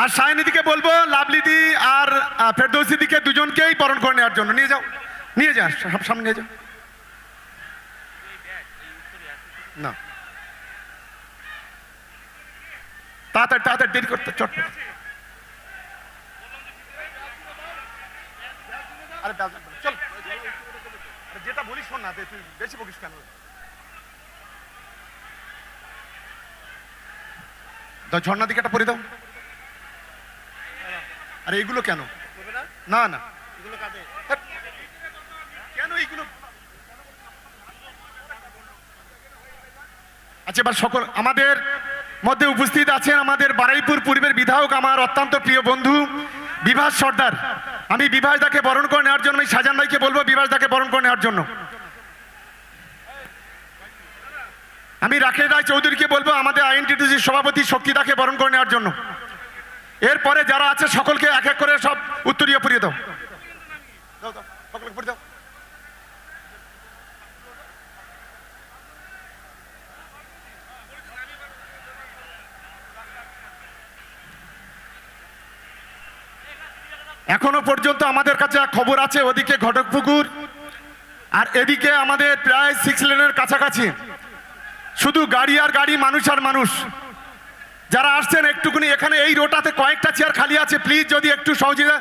আর সায়নিদিকে বলব লাভলিদি আর ফেরদৌসিদিকে দুজনকেই বরণ করে নেওয়ার জন্য। নিয়ে যাও, নিয়ে যা সামনে নিয়ে যাও। না। তাড়াতাড়ি তাড়াতাড়ি, দেরি করতে, চট যেটা বলিস শোন না তুই বেশি বকিস কেন? ঝর্ণা দিকে একটা পরে দাও। আরে এগুলো কেন? না? না। কেন এইগুলো? আচ্ছা এবার সকল আমাদের মধ্যে উপস্থিত আছেন আমাদের বারাইপুর পূর্বের বিধায়ক আমার অত্যন্ত প্রিয় বন্ধু বিভাস সর্দার। আমি বিভাস দাকে বরণ করে নেওয়ার জন্য আমি সাজান ভাইকে বলব বিভাস দাকে বরণ করে নেওয়ার জন্য। আমি রাকেশ রায় চৌধুরীকে বলব আমাদের আইএনটিটিসির সভাপতি শক্তিদাকে বরণ করে নেওয়ার জন্য। এরপরে যারা আছে সকলকে এক এক করে সব উত্তরীয় পরিয়ে দাও। দাও, দাও, সকলকে পরিয়ে দাও। এখনও পর্যন্ত আমাদের কাছে এক খবর আছে ওদিকে ঘটকপুকুর আর এদিকে আমাদের প্রায় সিক্স লেনের কাছাকাছি। শুধু গাড়ি আর গাড়ি মানুষ আর মানুষ। যারা আসছেন একটুকুনি এখানে এই রোটাতে কয়েকটা চেয়ার খালি আছে প্লিজ যদি একটু সহযোগিতা